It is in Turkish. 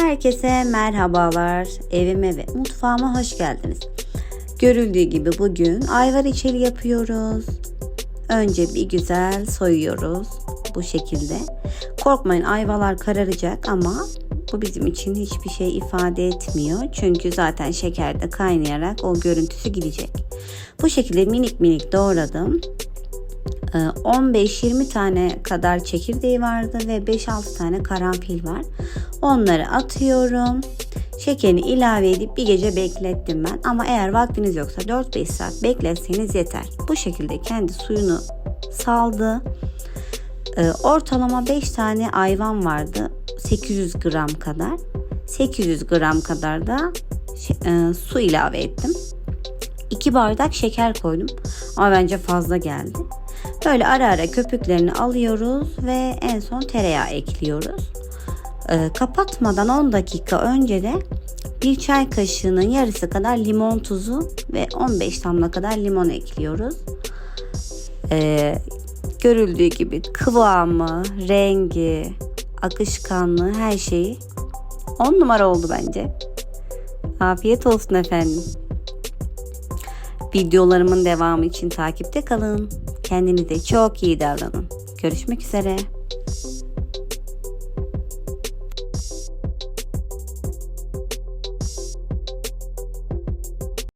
Herkese merhabalar. Evime ve mutfağıma hoş geldiniz. Görüldüğü gibi bugün ayvar içeli yapıyoruz. Önce bir güzel soyuyoruz bu şekilde. Korkmayın ayvalar kararacak ama bu bizim için hiçbir şey ifade etmiyor. Çünkü zaten şekerde kaynayarak o görüntüsü gidecek. Bu şekilde minik minik doğradım. Ee, 15-20 tane kadar çekirdeği vardı ve 5-6 tane karanfil var. Onları atıyorum. Şekerini ilave edip bir gece beklettim ben. Ama eğer vaktiniz yoksa 4-5 saat bekletseniz yeter. Bu şekilde kendi suyunu saldı. Ee, ortalama 5 tane ayvan vardı. 800 gram kadar. 800 gram kadar da e, su ilave ettim. 2 bardak şeker koydum. Ama bence fazla geldi. Böyle ara ara köpüklerini alıyoruz ve en son tereyağı ekliyoruz. Ee, kapatmadan 10 dakika önce de bir çay kaşığının yarısı kadar limon tuzu ve 15 damla kadar limon ekliyoruz. Ee, görüldüğü gibi kıvamı, rengi, akışkanlığı her şeyi 10 numara oldu bence. Afiyet olsun efendim. Videolarımın devamı için takipte kalın. Kendinize çok iyi davranın. Görüşmek üzere.